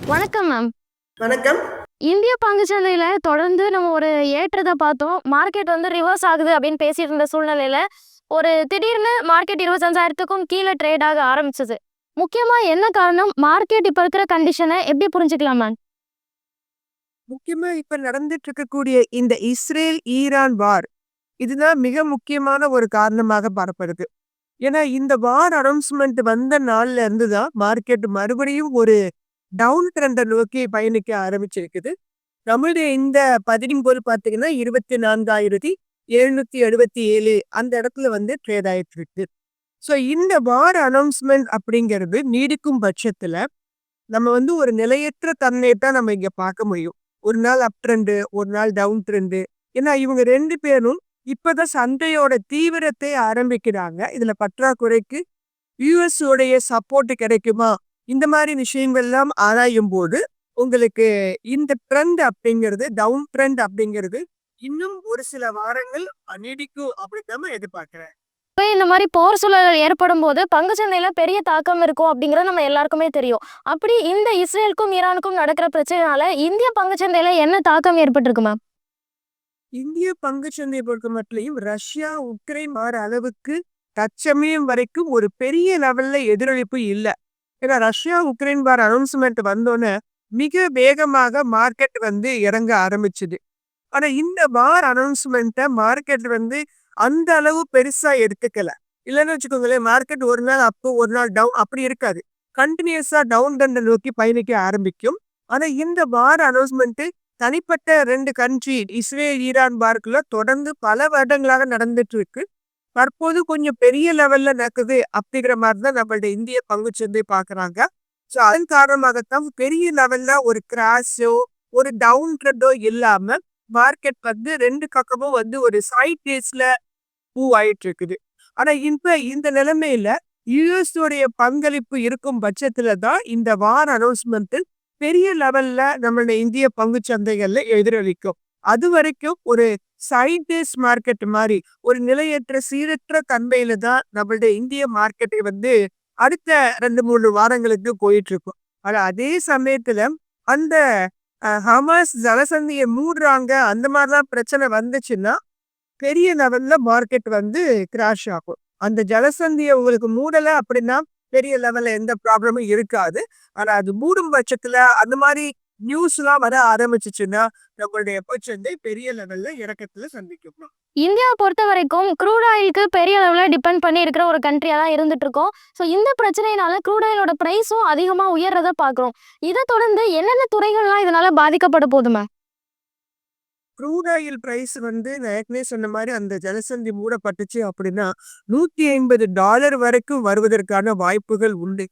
வணக்கம் மேம். வணக்கம். இந்திய பங்குச்சந்தையில தொடர்ந்து நம்ம ஒரு ஏற்றத்தை பார்த்தோம். மார்க்கெட் வந்து ரிவர்ஸ் ஆகுது அப்படின்னு பேசிட்டு இருந்த சூழ்நிலையில ஒரு திடீர்னு மார்க்கெட் இருபத்தஞ்சாயிரத்துக்கும் கீழே ட்ரேட் ஆக ஆரம்பிச்சது. முக்கியமா என்ன காரணம்? மார்க்கெட் இப்ப இருக்கிற கண்டிஷனை எப்படி புரிஞ்சுக்கலாம் மேம்? முக்கியமா இப்ப நடந்துட்டு இருக்கக்கூடிய இந்த இஸ்ரேல் ஈரான் வார் இதுதான் மிக முக்கியமான ஒரு காரணமாக பார்க்கப்படுது ஏன்னா இந்த வார் அனௌன்ஸ்மெண்ட் வந்த நாள்ல இருந்து தான் மார்க்கெட் மறுபடியும் ஒரு டவுன் ட்ரெண்டை நோக்கி பயணிக்க ஆரம்பிச்சிருக்குது. நம்மளுடைய இந்த பதினின் போது பாத்தீங்கன்னா இருபத்தி நான்காயிரத்தி எழுநூத்தி எழுபத்தி ஏழு அந்த இடத்துல வந்து ட்ரேட் ஆயிட்டு இருக்கு ஸோ இந்த வார் அனௌன்ஸ்மெண்ட் அப்படிங்கிறது நீடிக்கும் பட்சத்துல நம்ம வந்து ஒரு நிலையற்ற தன்மையை தான் நம்ம இங்க பார்க்க முடியும். ஒரு நாள் அப் ட்ரெண்டு ஒரு நாள் டவுன் ட்ரெண்டு ஏன்னா இவங்க ரெண்டு பேரும் இப்பதான் சந்தையோட தீவிரத்தை ஆரம்பிக்கிறாங்க. இதுல பற்றாக்குறைக்கு யூஎஸ் உடைய சப்போர்ட் கிடைக்குமா? இந்த மாதிரி விஷயங்கள்லாம் ஆராயும் போது உங்களுக்கு இந்த ட்ரெண்ட் அப்படிங்கிறது டவுன் ட்ரெண்ட் அப்படிங்கிறது இன்னும் ஒரு சில வாரங்கள் நீடிக்கும் அப்படின்னு நம்ம எதிர்பார்க்கிறேன். இப்போ இந்த மாதிரி போர் சூழல் ஏற்படும் போது பங்குச்சந்தையில பெரிய தாக்கம் இருக்கும் அப்படிங்கிறது நம்ம எல்லாருக்குமே தெரியும். அப்படி இந்த இஸ்ரேலுக்கும் ஈரானுக்கும் நடக்கிற பிரச்சனைனால இந்திய பங்குச்சந்தையில என்ன தாக்கம் ஏற்பட்டிருக்கு மேம் இந்திய பங்குச்சந்தையை பொறுத்த மட்டும் ரஷ்யா உக்ரைன் மாற அளவுக்கு தற்சமயம் வரைக்கும் ஒரு பெரிய லெவல்ல எதிரொலிப்பு இல்லை. ஏன்னா ரஷ்யா உக்ரைன் வார் அனௌன்ஸ்மெண்ட் வந்தோன்னே மிக வேகமாக மார்க்கெட் வந்து இறங்க ஆரம்பிச்சுது. ஆனா இந்த வார் அனௌன்ஸ்மெண்ட்டை மார்க்கெட் வந்து அந்த அளவு பெருசா எடுத்துக்கல. இல்லைன்னு வச்சுக்கோங்களேன் மார்க்கெட் ஒரு நாள் அப்போ ஒரு நாள் டவுன் அப்படி இருக்காது. கண்டினியூஸா டவுன் டண்டை நோக்கி பயணிக்க ஆரம்பிக்கும். ஆனா இந்த வார் அனௌன்ஸ்மெண்ட்டு தனிப்பட்ட ரெண்டு கண்ட்ரி இஸ்ரேல் ஈரான் பார்க்குள்ள தொடர்ந்து பல வருடங்களாக நடந்துட்டு இருக்கு. தற்போது கொஞ்சம் பெரிய லெவல்ல நடக்குது அப்படிங்கிற மாதிரி தான் நம்மளுடைய இந்திய பங்குச்சந்தை பாக்குறாங்க ஸோ அதன் காரணமாகத்தான் பெரிய லெவல்ல ஒரு கிராஷோ ஒரு டவுன் ட்ரெண்டோ இல்லாம மார்க்கெட் வந்து ரெண்டு பக்கமும் வந்து ஒரு சைட் டேஸ்ல மூவ் ஆயிட்டு இருக்குது. ஆனா இப்ப இந்த நிலைமையில யுஎஸ்ஓடைய பங்களிப்பு இருக்கும் பட்சத்துல தான் இந்த வார் அனௌன்ஸ்மெண்ட் பெரிய லெவல்ல நம்மளுடைய இந்திய பங்கு சந்தைகள்ல எதிரொலிக்கும். அது வரைக்கும் ஒரு சைடேஸ் மார்க்கெட் மாதிரி ஒரு நிலையற்ற சீரற்ற தன்மையில தான் நம்மளுடைய இந்திய மார்க்கெட்டை வந்து அடுத்த ரெண்டு மூணு வாரங்களுக்கு போயிட்டு இருக்கும் ஆனா அதே சமயத்துல அந்த ஹமாஸ் ஜலசந்தியை மூடுறாங்க அந்த மாதிரிலாம் பிரச்சனை வந்துச்சுன்னா பெரிய லெவல்ல மார்க்கெட் வந்து கிராஷ் ஆகும். அந்த ஜலசந்தியை உங்களுக்கு மூடல அப்படின்னா பெரிய லெவல்ல எந்த ப்ராப்ளமும் இருக்காது. ஆனா அது மூடும் பட்சத்துல அந்த மாதிரி நியூஸ் எல்லாம் வர ஆரம்பிச்சுச்சுன்னா நம்மளுடைய பட்சத்தை பெரிய லெவல்ல இறக்கத்துல சந்திக்கும். இந்தியாவை பொறுத்த வரைக்கும் க்ரூட் ஆயிலுக்கு பெரிய அளவில் டிபெண்ட் பண்ணி இருக்கிற ஒரு கண்ட்ரியாக தான் இருந்துட்டு இருக்கோம். ஸோ இந்த பிரச்சனையினால க்ரூட் ஆயிலோட ப்ரைஸும் அதிகமாக உயர்றதை பார்க்குறோம் இதை தொடர்ந்து என்னென்ன துறைகள்லாம் இதனால பாதிக்கப்பட போதுமே க்ரூட் ஆயில் பிரைஸ் வந்து நான் ஏற்கனவே சொன்ன மாதிரி அந்த ஜலசந்தி மூடப்பட்டுச்சு அப்படின்னா நூத்தி ஐம்பது டாலர் வரைக்கும் வருவதற்கான வாய்ப்புகள் உண்டு.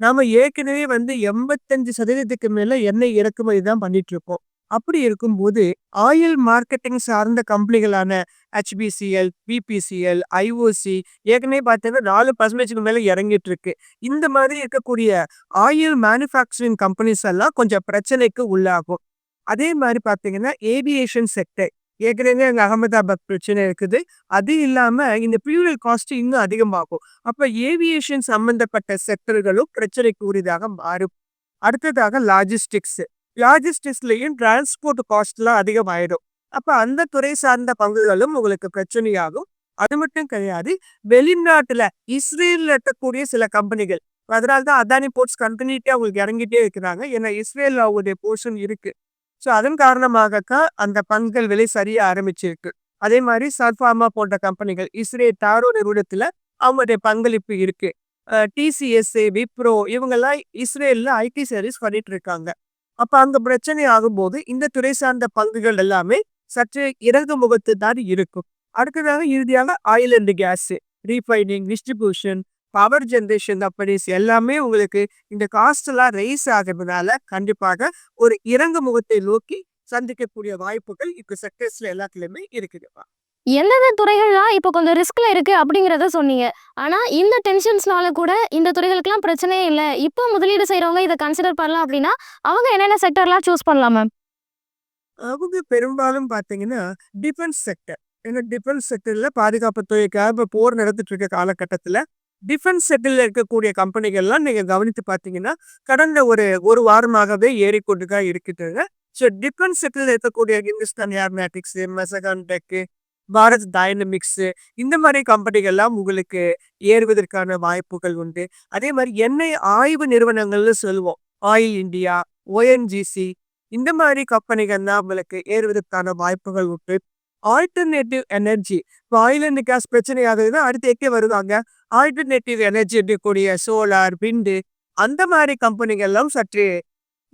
நாம ஏற்கனவே வந்து எண்பத்தஞ்சு சதவீதத்துக்கு மேல எண்ணெய் இறக்குமதி தான் பண்ணிட்டு இருக்கோம் அப்படி இருக்கும்போது ஆயில் மார்க்கெட்டிங் சார்ந்த கம்பெனிகளான ஹெச்பிசிஎல் பிபிசிஎல் ஐஓசி ஏற்கனவே பார்த்தீங்கன்னா நாலு பர்சன்டேஜ்க்கு மேலே இறங்கிட்டு இருக்கு இந்த மாதிரி இருக்கக்கூடிய ஆயில் மேனுஃபேக்சரிங் கம்பெனிஸ் எல்லாம் கொஞ்சம் பிரச்சனைக்கு உள்ளாகும். அதே மாதிரி பார்த்தீங்கன்னா ஏவியேஷன் செக்டர் ஏற்கனவே அங்கே அகமதாபாத் பிரச்சனை இருக்குது. அது இல்லாம இந்த ஃபியூவல் காஸ்ட் இன்னும் அதிகமாகும். அப்ப ஏவியேஷன் சம்பந்தப்பட்ட செக்டர்களும் பிரச்சனைக்கு உரியதாக மாறும். அடுத்ததாக லாஜிஸ்டிக்ஸ் லாஜிஸ்டிக்ஸ்லயும் டிரான்ஸ்போர்ட் காஸ்ட்லாம் அதிகமாயிடும். அப்ப அந்த துறை சார்ந்த பங்குகளும் உங்களுக்கு பிரச்சனையாகும். அது மட்டும் கிடையாது வெளிநாட்டுல இஸ்ரேலில் இருக்கக்கூடிய சில கம்பெனிகள் அதனால தான் அதானி போர்ட்ஸ் கண்டினியூட்டியாக அவங்களுக்கு இறங்கிட்டே இருக்கிறாங்க. ஏன்னா இஸ்ரேல் அவங்களுடைய போர்ஷன் இருக்கு. ஸோ அதன் காரணமாகத்தான் அந்த பங்குகள் விலை சரிய ஆரம்பிச்சிருக்கு. அதே மாதிரி சர்ஃபார்மா போன்ற கம்பெனிகள் இஸ்ரேல் தாரோ நிறுவனத்துல அவங்களுடைய பங்களிப்பு இருக்கு. டிசிஎஸ்ஏ விப்ரோ இவங்கெல்லாம் இஸ்ரேல்ல ஐடி சர்வீஸ் பண்ணிட்டு இருக்காங்க. அப்ப அங்க பிரச்சனை ஆகும்போது இந்த துறை சார்ந்த பங்குகள் எல்லாமே சற்று இறங்கு முகத்து தான் இருக்கும். அடுத்ததாக இறுதியாக oil and gas refining distribution power generation companies எல்லாமே உங்களுக்கு இந்த காஸ்ட் எல்லாம் ரைஸ் ஆகிறதுனால கண்டிப்பாக ஒரு இறங்கு முகத்தை நோக்கி சந்திக்கக்கூடிய வாய்ப்புகள் இப்ப செக்டர்ஸ்ல எல்லாத்துலயுமே இருக்குதுப்பா எந்தெந்த துறைகள்லாம் இப்போ கொஞ்சம் ரிஸ்க்ல இருக்கு அப்படிங்கிறத சொன்னீங்க. ஆனா இந்த டென்ஷன்ஸ்னால கூட இந்த துறைகளுக்கெல்லாம் பிரச்சனையே இல்லை. இப்போ முதலீடு செய்றவங்க இதை கன்சிடர் பண்ணலாம் அப்படின்னா அவங்க என்னென்ன செக்டர்லாம் சூஸ் பண்ணலாம் மேம் அவங்க பெரும்பாலும் பாத்தீங்கன்னா டிஃபென்ஸ் செக்டர் ஏன்னா டிஃபென்ஸ் செக்டர்ல பாதுகாப்பு துறைக்காக இப்ப போர் நடந்துட்டு இருக்க காலகட்டத்துல டிஃபென்ஸ் செட்டில் இருக்கக்கூடிய கம்பெனிகள்லாம் நீங்கள் கவனித்து பார்த்தீங்கன்னா கடந்த ஒரு ஒரு வாரமாகவே ஏறிக்கொண்டு தான் இருக்குதுங்க ஸோ டிஃபென்ஸ் செட்டில் இருக்கக்கூடிய Hindustan Aeronautics Mazagon dock Bharat Dynamics இந்த மாதிரி கம்பெனிகள்லாம் உங்களுக்கு ஏறுவதற்கான வாய்ப்புகள் உண்டு. அதே மாதிரி எண்ணெய் ஆய்வு நிறுவனங்கள்னு சொல்லுவோம். ஆயில் இந்தியா ஓஎன்ஜிசி இந்த மாதிரி கம்பெனிகள் தான் உங்களுக்கு ஏறுவதற்கான வாய்ப்புகள் உண்டு. ஆல்டர்னேட்டிவ் எனர்ஜி இப்போ ஆயில் அண்ட் கேஸ் பிரச்சனை ஆகுதுன்னா அடுத்து எங்கே வருவாங்க? ஆல்டர்னேட்டிவ் எனர்ஜி இருக்கக்கூடிய சோலார் விண்டு அந்த மாதிரி கம்பெனிகள்லாம் சற்று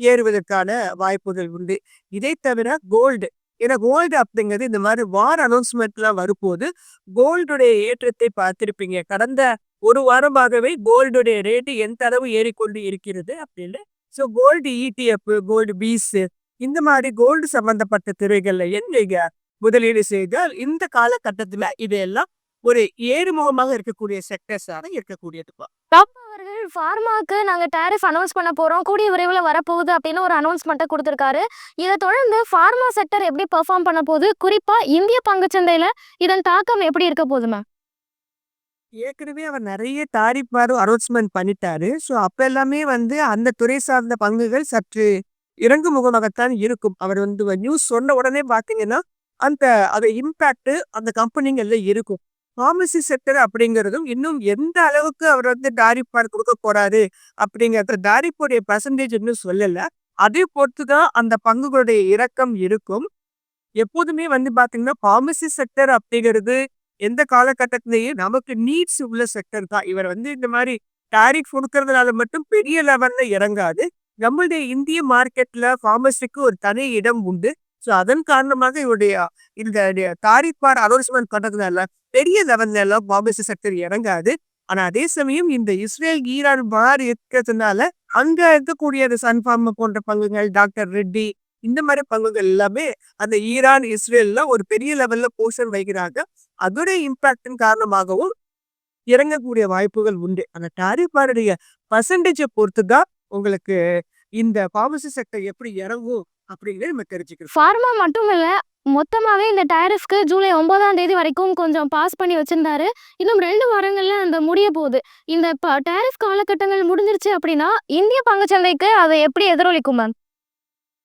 ஏறுவதற்கான வாய்ப்புகள் உண்டு. இதை தவிர கோல்டு ஏன்னா கோல்டு அப்படிங்கிறது இந்த மாதிரி வார் அனௌன்ஸ்மெண்ட்லாம் வரும்போது கோல்டுடைய ஏற்றத்தை பார்த்திருப்பீங்க. கடந்த ஒரு வாரமாகவே கோல்டுடைய ரேட்டு எந்த அளவு ஏறிக்கொண்டு இருக்கிறது அப்படின்னு. So gold ETF gold bees இந்த மாதிரி கோல்டு சம்பந்தப்பட்ட துறைகள்ல என்னங்க முதலீடு செய்தால் இந்த காலகட்டத்துல இதையெல்லாம் ஒரு ஏறுமுகமாக இருக்கக்கூடிய செக்டர்ஸாக இருக்கக்கூடியதுப்பா ட்ரம்ப் அவர்கள் ஃபார்மாக்கு நாங்க டேரிஃப் அனௌன்ஸ் பண்ண போறோம். கூடிய விரைவில் வரப்போகுது அப்படின்னு ஒரு அனௌன்ஸ்மெண்ட்டை கொடுத்திருக்காரு. இதை தொடர்ந்து ஃபார்மா செக்டர் எப்படி பெர்ஃபார்ம் பண்ண போகுது? குறிப்பா இந்திய பங்குச்சந்தையில இதன் தாக்கம் எப்படி இருக்க போகுது மேம் ஏற்கனவே அவர் நிறைய தாரிப்பாரும் அனௌன்ஸ்மெண்ட் பண்ணிட்டாரு. ஸோ அப்ப எல்லாமே வந்து அந்த துறை சார்ந்த பங்குகள் சற்று இறங்கு முகமாகத்தான் இருக்கும். அவர் வந்து நியூஸ் சொன்ன உடனே பார்த்தீங்கன்னா அந்த அது இம்பேக்ட் அந்த கம்பெனிங்கள்ல இருக்கும். ஃபார்மசி செக்டர் அப்படிங்கிறதும் இன்னும் எந்த அளவுக்கு அவர் வந்து டாரிப்பார் கொடுக்க போறாரு அப்படிங்கிறத டாரிப்புடைய பர்சன்டேஜ் இன்னும் சொல்லல. அதை பொறுத்து தான் அந்த பங்குகளுடைய இறக்கம் இருக்கும். எப்போதுமே வந்து பாத்தீங்கன்னா ஃபார்மசி செக்டர் அப்படிங்கிறது எந்த காலகட்டத்திலேயும் நமக்கு நீட்ஸ் உள்ள செக்டர் தான். இவர் வந்து இந்த மாதிரி டாரிஃப் கொடுக்கறதுனால மட்டும் பெரிய லெவல்ல இறங்காது. நம்மளுடைய இந்திய மார்க்கெட்ல ஃபார்மசிக்கு ஒரு தனி இடம் உண்டு. ஸோ அதன் காரணமாக இவருடைய இந்த தாரிப்பார் அனௌன்ஸ்மெண்ட் பண்ணதுனால பெரிய லெவல்ல எல்லாம் செக்டர் இறங்காது. ஆனா அதே சமயம் இந்த இஸ்ரேல் ஈரான் மாறி இருக்கிறதுனால அங்க இருக்கக்கூடிய அந்த சன்ஃபார்ம் போன்ற பங்குகள் டாக்டர் ரெட்டி இந்த மாதிரி பங்குகள் எல்லாமே அந்த ஈரான் இஸ்ரேல்ல ஒரு பெரிய லெவல்ல போர்ஷன் வைக்கிறாங்க. அதோடைய இம்பாக்டின் காரணமாகவும் இறங்கக்கூடிய வாய்ப்புகள் உண்டு. அந்த டாரிஃபாருடைய பர்சன்டேஜை பொறுத்து தான் உங்களுக்கு இந்த ஃபார்மசி செக்டர் எப்படி இறங்கும் அப்படிங்கிறத நம்ம தெரிஞ்சுக்கிறோம் ஃபார்மா மட்டும் இல்ல மொத்தமாவே இந்த டேரிஃப்க்கு ஜூலை ஒன்பதாம் தேதி வரைக்கும் கொஞ்சம் பாஸ் பண்ணி வச்சிருந்தாரு. இன்னும் ரெண்டு வாரங்கள்ல அந்த முடிய போகுது. இந்த டேரிஃப் காலகட்டங்கள் முடிஞ்சிருச்சு அப்படின்னா இந்திய பங்குச்சந்தைக்கு அதை எப்படி எதிரொலிக்கும் மேம்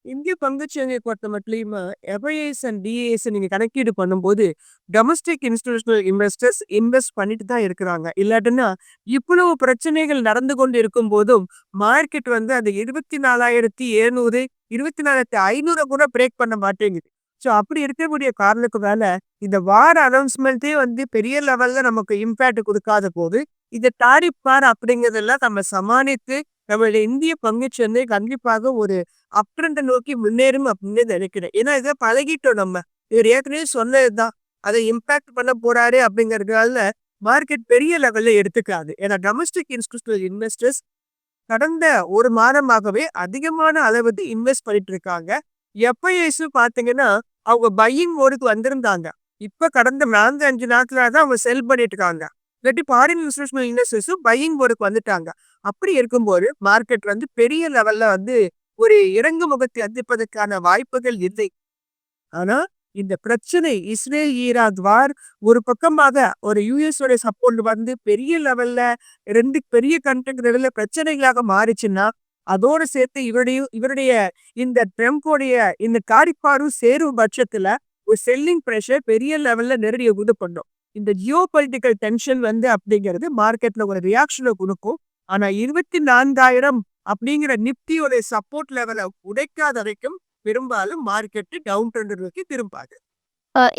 இந்திய பங்குச்சந்தையை பொறுத்த மட்டும் எஃப்ஐஎஸ் அண்ட் டிஏஎஸ் நீங்க கணக்கீடு பண்ணும்போது டொமஸ்டிக் இன்ஸ்டிடியூஷனல் இன்வெஸ்டர்ஸ் இன்வெஸ்ட் பண்ணிட்டு தான் இருக்கிறாங்க. இல்லாட்டினா இவ்வளவு பிரச்சனைகள் நடந்து கொண்டு இருக்கும் போதும் மார்க்கெட் வந்து அந்த இருபத்தி நாலாயிரத்தி எழுநூறு இருபத்தி நாலாயிரத்தி ஐநூறை கூட பிரேக் பண்ண மாட்டேங்குது. ஸோ அப்படி இருக்கக்கூடிய காரணத்துக்கு வேலை இந்த வார அனௌன்ஸ்மெண்ட்டே வந்து பெரிய லெவல்ல நமக்கு இம்பேக்ட் கொடுக்காத போது இந்த டாரிப் பார் அப்படிங்கிறதெல்லாம் நம்ம சமாளித்து நம்மளுடைய இந்திய பங்குச்சந்தை கண்டிப்பாக ஒரு அப்ரண்டை நோக்கி முன்னேறும் அப்படின்னு நினைக்கிறேன். ஏன்னா இதை பழகிட்டோம் நம்ம. இவர் ஏற்கனவே சொன்னதுதான். அதை இம்பேக்ட் பண்ண போறாரு அப்படிங்கறதுனால மார்க்கெட் பெரிய லெவல்ல எடுத்துக்காது. ஏன்னா டொமஸ்டிக் இன்ஸ்டியூஷனல் இன்வெஸ்டர்ஸ் கடந்த ஒரு மாதமாகவே அதிகமான அளவுக்கு இன்வெஸ்ட் பண்ணிட்டு இருக்காங்க எஃப்ஐஎஸ் பாத்தீங்கன்னா அவங்க பையிங் மோடுக்கு வந்திருந்தாங்க. இப்ப கடந்த நான்கு அஞ்சு நாட்கள தான் அவங்க செல் பண்ணிட்டு இருக்காங்க இல்லாட்டி ஃபாரின் இன்ஸ்டியூஷனல் இன்வெஸ்டர்ஸும் பையிங் மோடுக்கு வந்துட்டாங்க. அப்படி இருக்கும்போது மார்க்கெட் வந்து பெரிய லெவல்ல வந்து ஒரு இறங்கு முகத்தை அதிப்பதற்கான வாய்ப்புகள் இல்லை. ஆனா இந்த பிரச்சனை இஸ்ரேல் ஈரான் வார் ஒரு பக்கமாக ஒரு யூஎஸ் உடைய சப்போர்ட் வந்து பெரிய லெவல்ல ரெண்டு பெரிய கண்ட்ரிக்கு பிரச்சனைகளாக மாறிச்சுன்னா அதோட சேர்த்து இவருடைய இவருடைய இந்த ட்ரம்போடைய இந்த காரிப்பாரும் சேரும் பட்சத்துல ஒரு செல்லிங் ப்ரெஷர் பெரிய லெவல்ல நேரடியை இது பண்ணும். இந்த ஜியோ பொலிட்டிக்கல் டென்ஷன் வந்து அப்படிங்கிறது மார்க்கெட்ல ஒரு ரியாக்ஷனை கொடுக்கும். ஆனா இருபத்தி நான்காயிரம் அப்படிங்கிற நிப்தியோட சப்போர்ட் லெவலை உடைக்காத வரைக்கும் பெரும்பாலும் மார்க்கெட் டவுன் ட்ரெண்ட் நோக்கி திரும்பாது.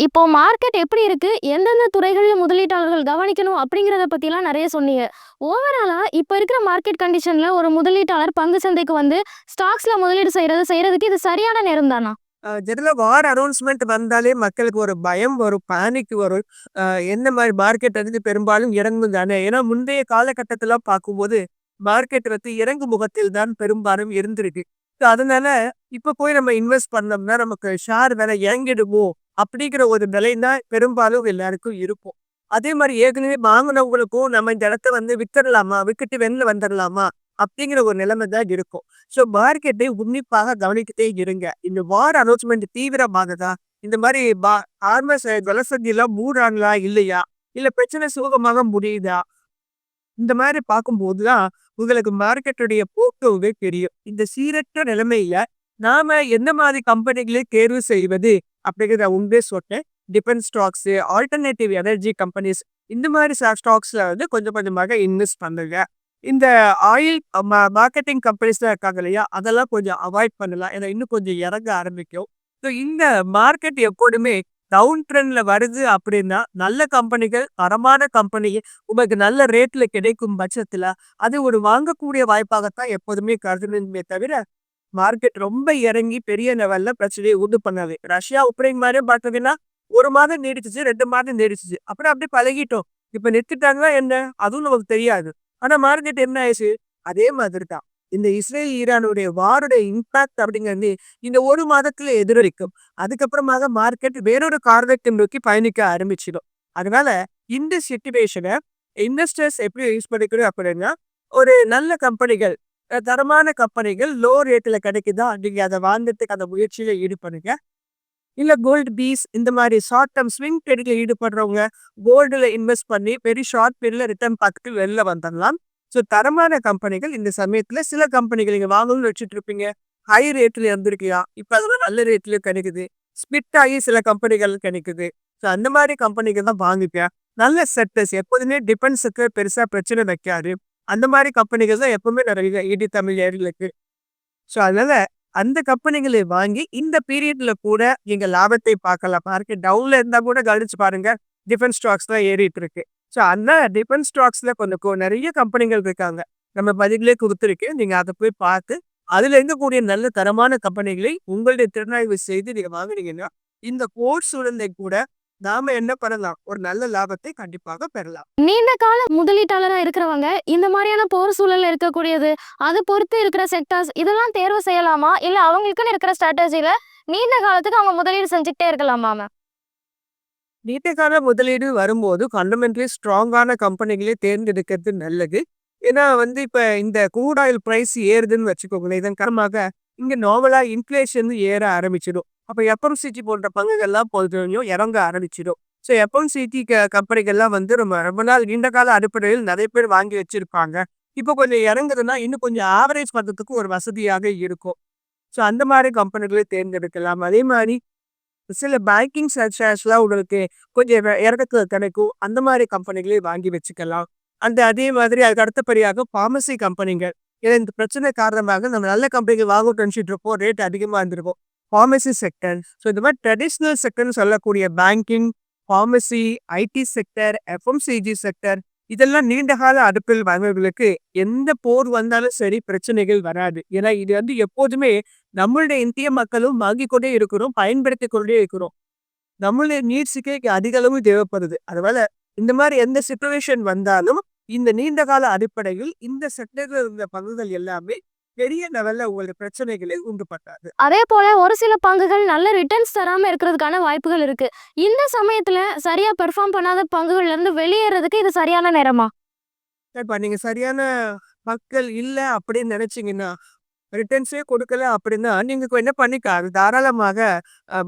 இப்போ மார்க்கெட் எப்படி இருக்கு? எந்தெந்த துறைகளில் முதலீட்டாளர்கள் கவனிக்கணும் அப்படிங்கிறத பத்திலாம் நிறைய சொன்னீங்க. ஓவராலா இப்போ இருக்கிற மார்க்கெட் கண்டிஷன்ல ஒரு முதலீட்டாளர் பங்கு சந்தைக்கு வந்து ஸ்டாக்ஸ்ல முதலீடு செய்யறது செய்யறதுக்கு இது சரியான நேரம் தானா? ஜெனரலா வார் அனௌன்ஸ்மெண்ட் வந்தாலே மக்களுக்கு ஒரு பயம் வரும் பேனிக் வரும். என்ன மாதிரி மார்க்கெட் வந்து பெரும்பாலும் இறங்கும் தானே? ஏன்னா முந்தைய காலகட்டத்துல பார்க்கும்போது மார்க்கெட் வந்து இறங்கு முகத்தில் தான் பெரும்பாலும் இருந்திருக்கு. ஸோ அதனால இப்போ போய் நம்ம இன்வெஸ்ட் பண்ணோம்னா நமக்கு ஷேர் விலை இறங்கிடுமோ அப்படிங்கிற ஒரு விலைந்தான் தான் பெரும்பாலும் எல்லாருக்கும் இருக்கும் அதே மாதிரி ஏற்கனவே வாங்கினவங்களுக்கும் நம்ம இந்த இடத்த வந்து வித்துடலாமா வித்துட்டு வெளில வந்துடலாமா அப்படிங்கிற ஒரு நிலைமை தான் இருக்கும். ஸோ மார்க்கெட்டை உன்னிப்பாக கவனிக்கிட்டே இருங்க. இந்த வார் அனௌன்ஸ்மெண்ட் தீவிரமாகுதா? இந்த மாதிரி பா ஆர்மஸ் ஜலசந்தி எல்லாம் மூடாங்களா இல்லையா? இல்லை பிரச்சனை சுகமாக முடியுதா? இந்த மாதிரி பார்க்கும்போது தான் உங்களுக்கு மார்க்கெட்டுடைய போக்குவே தெரியும். இந்த சீரற்ற நிலைமையில நாம எந்த மாதிரி கம்பெனிகளை தேர்வு செய்வது அப்படிங்கிறத உங்களே சொன்னேன். Defence stocks alternative energy companies இந்த மாதிரி ஸ்டாக்ஸ்ல வந்து கொஞ்சம் கொஞ்சமாக இன்வெஸ்ட் பண்ணுங்க. இந்த ஆயில் மார்க்கெட்டிங் கம்பெனிஸ்லாம் இருக்காங்க இல்லையா அதெல்லாம் கொஞ்சம் அவாய்ட் பண்ணலாம். ஏன்னா இன்னும் கொஞ்சம் இறங்க ஆரம்பிக்கும். ஸோ இந்த மார்க்கெட் எப்போதுமே டவுன் ட்ரெண்ட்ல வருது அப்படின்னா நல்ல கம்பெனிகள் தரமான கம்பெனி உங்களுக்கு நல்ல ரேட்ல கிடைக்கும் பட்சத்துல அது ஒரு வாங்கக்கூடிய வாய்ப்பாகத்தான் எப்போதுமே கருதுமே தவிர மார்க்கெட் ரொம்ப இறங்கி பெரிய லெவல்ல பிரச்சனையை உண்டு பண்ணாது. ரஷ்யா உக்ரைன் மாதிரி பார்த்தீங்கன்னா ஒரு மாதம் நீடிச்சிச்சு ரெண்டு மாதம் நீடிச்சிச்சு. அப்புறம் அப்படியே பழகிட்டோம். இப்ப நிறுத்திட்டாங்களா என்ன? அதுவும் நமக்கு தெரியாது. ஆனா மார்க்கெட் என்ன ஆயிடுச்சு? அதே மாதிரி தான் இந்த இஸ்ரேல் ஈரானுடைய வாருடைய இம்பாக்ட் அப்படிங்கிறது இந்த ஒரு மாதத்துல எதிரொலிக்கும். அதுக்கப்புறமாக மார்க்கெட் வேறொரு காரணத்தை நோக்கி பயணிக்க ஆரம்பிச்சிடும். அதனால இந்த சிச்சுவேஷனை இன்வெஸ்டர்ஸ் எப்படி யூஸ் பண்ணிக்கணும் அப்படின்னா ஒரு நல்ல கம்பெனிகள் தரமான கம்பெனிகள் லோ ரேட்டில் கிடைக்குதா? நீங்கள் அதை வாங்கிறதுக்கு அந்த முயற்சியில் ஈடுபடுங்க. இல்லை கோல்டு பீஸ் இந்த மாதிரி ஷார்ட் டேர்ம் ஸ்விங் ட்ரேடிங்ல ஈடுபடுறவங்க கோல்டில் இன்வெஸ்ட் பண்ணி பெரிய ஷார்ட் பீரியடில் ரிட்டர்ன் பார்த்துட்டு வெளில வந்துடலாம். ஸோ தரமான கம்பெனிகள் இந்த சமயத்துல சில கம்பெனிகள் நீங்கள் வாங்கணும்னு வச்சுட்டு இருப்பீங்க ஹை ரேட்ல இருந்திருக்கியா? இப்ப அதெல்லாம் நல்ல ரேட்ல கிடைக்குது. ஸ்பிட் ஆகி சில கம்பெனிகள் கிடைக்குது. ஸோ அந்த மாதிரி கம்பெனிகள் தான் வாங்கிக்க நல்ல செக்டர்ஸ் எப்போதுமே டிஃபென்ஸுக்கு பெருசா பிரச்சனை வைக்காது. அந்த மாதிரி கம்பெனிகள் தான் எப்பவுமே நிறைய இடி தமிழ் ஏர்களுக்கு. ஸோ அதனால அந்த கம்பெனிகளை வாங்கி இந்த பீரியட்ல கூட நீங்கள் லாபத்தை பார்க்கலாம். மார்க்கெட் டவுன்ல இருந்தா கூட கவனிச்சு பாருங்க. டிஃபென்ஸ் ஸ்டாக்ஸ் தான் ஏறிட்டு இருக்கு. ஸோ அந்த டிஃபென்ஸ் ஸ்டாக்ஸில் கொஞ்சம் நிறைய கம்பெனிகள் இருக்காங்க. நம்ம பதிலே கொடுத்துருக்கேன் நீங்கள் அதை போய் பார்த்து அதில் இருக்கக்கூடிய நல்ல தரமான கம்பெனிகளை உங்களுடைய திறனாய்வு செய்து நீங்கள் வாங்கினீங்கன்னா இந்த கோர்ஸ் சூழலை கூட நாம என்ன பண்ணலாம்? ஒரு நல்ல லாபத்தை கண்டிப்பாக பெறலாம். நீண்ட கால முதலீட்டாளரா இருக்கிறவங்க இந்த மாதிரியான போர் சூழல் இருக்கக்கூடியது அது பொறுத்து இருக்கிற செக்டர்ஸ் இதெல்லாம் தேர்வு செய்யலாமா? இல்ல அவங்களுக்குன்னு இருக்கிற ஸ்ட்ராட்டஜில நீண்ட காலத்துக்கு அவங்க முதலீடு செஞ்சுக்கிட்டே இருக்கலாமா மேம் நீட்டக்கான முதலீடு வரும்போது ஃபண்டமெண்டலி ஸ்ட்ராங்கான கம்பெனிகளே தேர்ந்தெடுக்கிறது நல்லது. ஏன்னா வந்து இப்ப இந்த crude ஆயில் ப்ரைஸ் ஏறுதுன்னு வச்சுக்கோங்களேன் இதன் காரணமாக இங்க நார்மலாக இன்ஃப்ளேஷன் ஏற ஆரம்பிச்சிடும். அப்போ எஃப்எம்சிடி போன்ற பங்குகள்லாம் கொஞ்சம் இறங்க ஆரம்பிச்சிடும். ஸோ எஃப்எம்சிடி கம்பெனிகள்லாம் வந்து ரொம்ப ரொம்ப நாள் நீண்ட கால அடிப்படையில் நிறைய பேர் வாங்கி வச்சிருப்பாங்க. இப்போ கொஞ்சம் இறங்குதுன்னா இன்னும் கொஞ்சம் ஆவரேஜ் பண்றதுக்கு ஒரு வசதியாக இருக்கும். ஸோ அந்த மாதிரி கம்பெனிகளை தேர்ந்தெடுக்கலாம். அதே மாதிரி சில பேங்கிங் ஷேர்ஸ்லாம் உங்களுக்கு கொஞ்சம் இறக்கத்துல கிடைக்கும். அந்த மாதிரி கம்பெனிகளே வாங்கி வச்சுக்கலாம். அந்த அதே மாதிரி அதுக்கு அடுத்தபடியாக ஃபார்மசி கம்பெனிகள். ஏன்னா இந்த பிரச்சனை காரணமாக நம்ம நல்ல கம்பெனிகள் வாங்க நினச்சிட்டு இருப்போம். ரேட் அதிகமாக இருந்திருக்கும். ஃபார்மசி செக்டர் ஸோ இந்த மாதிரி ட்ரெடிஷ்னல் செக்டர்னு சொல்லக்கூடிய banking pharmacy IT sector FMCG sector இதெல்லாம் நீண்ட கால அடுப்பில் வாங்குவர்களுக்கு எந்த போர் வந்தாலும் சரி பிரச்சனைகள் வராது. ஏன்னா இது வந்து எப்போதுமே நம்மளுடைய இந்திய மக்களும் வாங்கிக் கொண்டே இருக்கிறோம் பயன்படுத்திக் கொண்டே இருக்கிறோம். நம்மளுடைய நீட்ஸுக்கே அதிக அளவு தேவைப்படுது. அதனால இந்த மாதிரி எந்த சுச்சுவேஷன் வந்தாலும் இந்த நீண்ட கால அடிப்படையில் இந்த செக்டர்ல இருந்த பங்குகள் எல்லாமே பெரிய லெவல்ல உங்களுக்கு பிரச்சனைகளை உண்டு பண்ணாது அதே போல ஒரு சில பங்குகள் நல்ல ரிட்டர்ன்ஸ் தராம இருக்கிறதுக்கான வாய்ப்புகள் இருக்கு. இந்த சமயத்துல சரியா பெர்ஃபார்ம் பண்ணாத பங்குகள்ல இருந்து வெளியேறதுக்கு இது சரியான நேரமா? இப்ப நீங்க சரியான மக்கள் இல்ல அப்படின்னு நினைச்சீங்கன்னா ரிட்டர்ன்ஸே கொடுக்கல அப்படின்னா நீங்க என்ன பண்ணிக்கலாம் தாராளமாக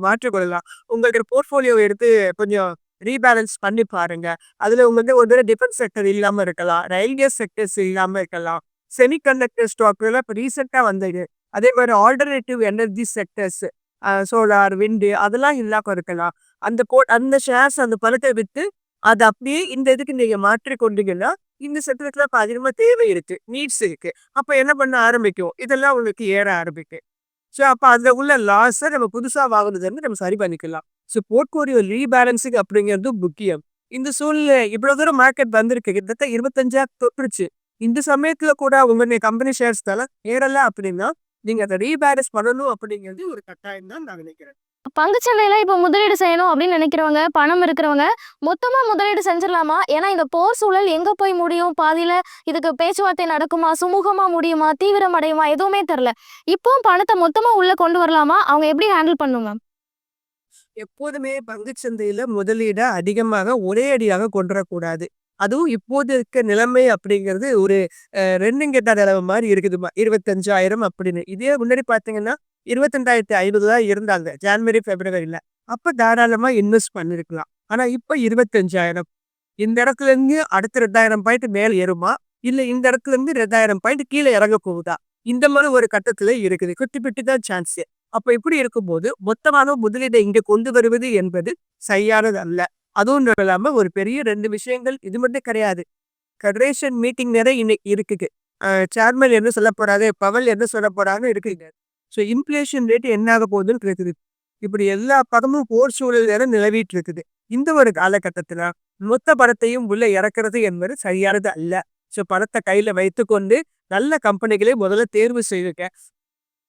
மாற்றிக்கொள்ளலாம் உங்களுடைய போர்ட்ஃபோலியோ எடுத்து கொஞ்சம் ரீபேலன்ஸ் பண்ணி பாருங்க. அதுல உங்களுக்கு ஒரு டிஃபென்ஸ் செக்டர் இல்லாம இருக்கலாம். ரயில்வே செக்டர்ஸ் இல்லாம இருக்கலாம். செமிகண்டக்டர் ஸ்டாக்குலாம் இப்போ ரீசெண்டாக வந்தது. அதே மாதிரி alternative energy sectors solar wind அதெல்லாம் இல்லாம இருக்கலாம். அந்த கோ அந்த ஷேர்ஸ் அந்த பணத்தை வித்து அது அப்படியே இந்த இதுக்கு நீங்க மாற்றி கொண்டீங்கன்னா இந்த செக்டருக்குலாம் இப்போ அதிகமாக தேவை இருக்கு நீட்ஸ் இருக்குது அப்போ என்ன பண்ண ஆரம்பிக்கும்? இதெல்லாம் உங்களுக்கு ஏற ஆரம்பிக்கும் ஸோ அப்போ அதில் உள்ள லாஸை நம்ம புதுசாக வாங்குறது வந்து நம்ம சரி பண்ணிக்கலாம். ஸோ போர்ட்போலியோ ரீபேலன்சிங் அப்படிங்கிறது முக்கியம். இந்த சூழ்நிலை இவ்வளோ தூரம் மார்க்கெட் வந்திருக்கு. கிட்டத்தட்ட இருபத்தஞ்சா தொட்டுருச்சு இந்த சமயத்துல கூட உங்களுடைய கம்பெனி ஷேர்ஸ் தலை ஏறல அப்படின்னா நீங்க அதை ரீபேலன்ஸ் பண்ணணும் அப்படிங்கிறது ஒரு கட்டாயம் தான் நான் நினைக்கிறேன். பங்குச்சந்தையில இப்ப முதலீடு செய்யணும் அப்படின்னு நினைக்கிறவங்க பணம் இருக்கிறவங்க மொத்தமா முதலீடு செஞ்சிடலாமா? ஏன்னா இந்த போர் சூழல் எங்க போய் முடியும்? பாதியில இதுக்கு பேச்சுவார்த்தை நடக்குமா? சுமூகமா முடியுமா? தீவிரம் அடையுமா? எதுவுமே தெரியல. இப்போ பணத்தை மொத்தமா உள்ள கொண்டு வரலாமா? அவங்க எப்படி ஹேண்டில் பண்ணுங்க எப்போதுமே பங்குச்சந்தையில முதலீட அதிகமாக ஒரே அடியாக கொண்டு வரக்கூடாது. அதுவும் இப்போது இருக்க நிலைமை அப்படிங்கிறது ஒரு ரெண்டுங்க ரெண்டும் கெட்ட நிலைமை மாதிரி இருக்குதுமா இருபத்தஞ்சாயிரம் அப்படின்னு. இதே முன்னாடி பார்த்தீங்கன்னா இருபத்தெண்டாயிரத்தி ஐநூறு தான் இருந்தாங்க. ஜான்வரி பிப்ரவரியில். அப்போ தாராளமாக இன்வெஸ்ட் பண்ணிருக்கலாம். ஆனால் இப்போ இருபத்தஞ்சாயிரம். இந்த இடத்துல இருந்து அடுத்த ரெண்டாயிரம் பாயிண்ட் மேலே ஏறுமா? இல்லை இந்த இடத்துல இருந்து ரெண்டாயிரம் பாயிண்ட் கீழே இறங்க போகுதா? இந்த மாதிரி ஒரு கட்டத்தில் இருக்குது. குட்டி பிட்டி தான் சான்ஸ் அப்போ இப்படி இருக்கும்போது மொத்தமான முதலீடை இங்கே கொண்டு வருவது என்பது சரியானது அல்ல அதுவும் இல்லாம ஒரு பெரிய ரெண்டு விஷயங்கள் இது மட்டும் கிடையாது. ஃபெடரேஷன் மீட்டிங் நிறைய இன்னைக்கு இருக்குது சேர்மன் என்ன சொல்ல போறாரு பவல் என்ன சொல்ல போறாருன்னு இருக்குங்க. ஸோ இன்ஃப்ளேஷன் ரேட் என்ன ஆக போகுதுன்னு இருக்குது இப்படி எல்லா படமும் போர் சூழல் வேற நிலவிட்டு இருக்குது. இந்த ஒரு காலகட்டத்துல மொத்த படத்தையும் உள்ள இறக்குறது என்பது சரியானது அல்ல. ஸோ படத்தை கையில் வைத்துக்கொண்டு நல்ல கம்பெனிகளை முதல்ல தேர்வு செய்திருக்கேன்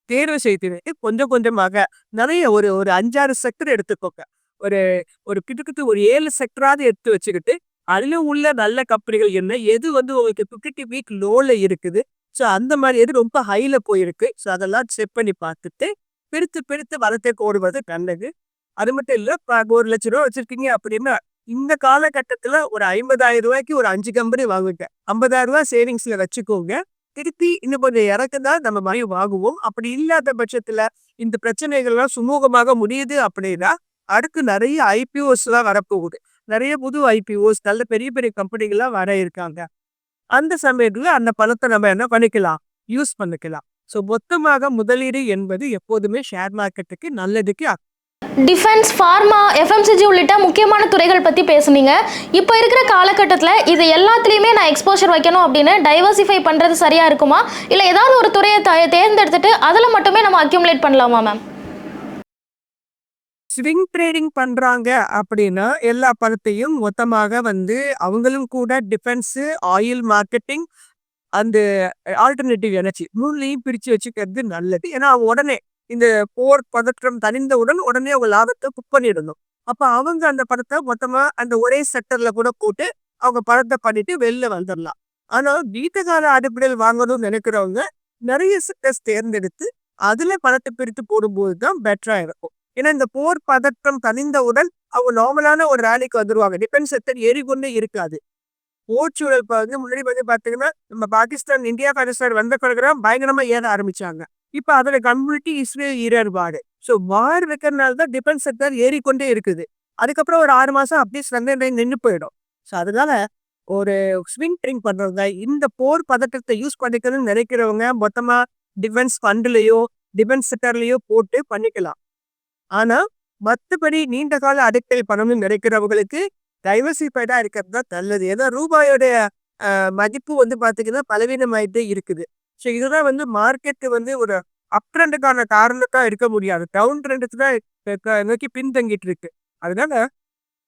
தேர்வு செய்து கொஞ்சம் கொஞ்சமாக நிறைய ஒரு ஒரு அஞ்சாறு செக்டர் எடுத்துக்கோங்க. ஒரு ஒரு கிட்டத்தட்ட ஒரு ஏழு செக்டராவது எடுத்து வச்சுக்கிட்டு அதுல உள்ள நல்ல கம்பெனிகள் என்ன எது வந்து உங்களுக்கு ஃபிஃப்டி வீக் லோல இருக்குது ஸோ அந்த மாதிரி எது ரொம்ப ஹைல போயிருக்கு ஸோ அதெல்லாம் செக் பண்ணி பார்த்துட்டு பிரித்து பிரித்து வரத்தை கோடுவது நல்லது. அது மட்டும் இல்ல ஒரு லட்ச ரூபா வச்சிருக்கீங்க அப்படின்னா இந்த காலகட்டத்துல ஒரு ஐம்பதாயிரம் ரூபாய்க்கு ஒரு அஞ்சு கம்பெனி வாங்குங்க. ஐம்பதாயிரம் ரூபாய் சேவிங்ஸ்ல வச்சுக்கோங்க. திருப்பி இன்னும் கொஞ்சம் இறக்குதான் நம்ம மாதிரி வாங்குவோம். அப்படி இல்லாத பட்சத்துல இந்த பிரச்சனைகள்லாம் சுமூகமாக முடியுது அப்படின்னா அடுத்து நிறைய ஐபிஓஸ் வரப்போகுது. நிறைய புது ஐபிஓஸ் நல்ல பெரிய பெரிய கம்பெனிகள்லாம் வர இருக்காங்க. அந்த சமயத்தில் அந்த பணத்தை நம்ம என்ன பண்ணிக்கலாம்? யூஸ் பண்ணிக்கலாம். ஸோ மொத்தமாக முதலீடு என்பது எப்போதுமே ஷேர் மார்க்கெட்டுக்கு நல்லதுக்கு டிஃபென்ஸ் ஃபார்மா எஃப்எம்சிஜி உள்ளிட்ட முக்கியமான துறைகள் பற்றி பேசுனீங்க. இப்போ இருக்கிற காலகட்டத்தில் இது எல்லாத்துலேயுமே நான் எக்ஸ்போஷர் வைக்கணும் அப்படின்னு டைவர்சிஃபை பண்ணுறது சரியாக இருக்குமா? இல்லை ஏதாவது ஒரு துறையை தேர்ந்தெடுத்துட்டு அதில் மட்டுமே நம்ம அக்யூமுலேட் பண்ணலாமா மேம் ஸ்விங் ட்ரேடிங் பண்ணுறாங்க அப்படின்னா எல்லா பணத்தையும் மொத்தமாக வந்து அவங்களும் கூட டிஃபென்ஸு ஆயில் மார்க்கெட்டிங் அந்த ஆல்டர்னேட்டிவ் எனர்ஜி மூணுலையும் பிரித்து வச்சுக்கிறது நல்லது. ஏன்னா அவங்க உடனே இந்த போர் பதற்றம் தணிந்தவுடன் உடனே அவங்க லாபத்தை புக் பண்ணிடணும். அப்போ அவங்க அந்த பணத்தை மொத்தமாக அந்த ஒரே செக்டரில் கூட போட்டு அவங்க பணத்தை பண்ணிட்டு வெளில வந்துடலாம் ஆனால் வீட்டுக்கால அடிப்படையில் வாங்கணும்னு நினைக்கிறவங்க நிறைய செக்டர்ஸ் தேர்ந்தெடுத்து அதில் பணத்தை பிரித்து போடும்போது தான் பெட்டராக இருக்கும். ஏன்னா இந்த போர் பதற்றம் தணிந்தவுடன் அவங்க நார்மலான ஒரு ரேலிக்கு வந்துருவாங்க. டிஃபென்ஸ் செக்டர் ஏறிக்கொண்டே இருக்காது. போர் சூழல் வந்து முன்னாடி வந்து பார்த்தீங்கன்னா நம்ம பாகிஸ்தான் இந்தியா பாகிஸ்தான் வந்த பிறகுதான் பயங்கரமா ஏற ஆரம்பிச்சாங்க. இப்ப அதோட கம்யூனிட்டி இஸ்ரேல் ஈரர்பாடு ஸோ வார் வைக்கிறதுனால தான் டிஃபென்ஸ் செக்டர் ஏறிக்கொண்டே இருக்குது. அதுக்கப்புறம் ஒரு ஆறு மாசம் அப்படியே சந்தை நின்று போயிடும். ஸோ அதனால ஒரு ஸ்விங் ட்ரிங் பண்ணுறவங்க இந்த போர் பதட்டத்தை யூஸ் பண்ணிக்கணும்னு நினைக்கிறவங்க மொத்தமா டிஃபென்ஸ் ஃபண்ட்லயோ டிஃபென்ஸ் செக்டர்லயோ போட்டு பண்ணிக்கலாம். ஆனா மத்தபடி நீண்ட கால அடிப்படை பணம்னு நினைக்கிறவங்களுக்கு டைவர்சிஃபைடா இருக்கிறது தான் நல்லது. ஏன்னா ரூபாயோடைய மதிப்பு வந்து பாத்தீங்கன்னா பலவீனமாயிட்டே இருக்குது. ஸோ இதுதான் வந்து மார்க்கெட் வந்து ஒரு அப் ட்ரெண்டுக்கான காரணத்தா இருக்க முடியாது டவுன் ட்ரெண்டுக்கு தான் நோக்கி பின்தங்கிட்டு இருக்கு. அதனால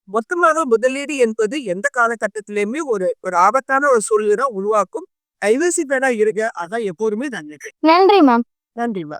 மொத்தமாக முதலீடு என்பது எந்த காலகட்டத்திலயுமே ஒரு ஒரு ஆபத்தான ஒரு சூழ்நிலை உருவாக்கும். டைவர்சிஃபைடா இருக்க அதான் எப்போதுமே நல்லது. நன்றி மேம். நன்றிமா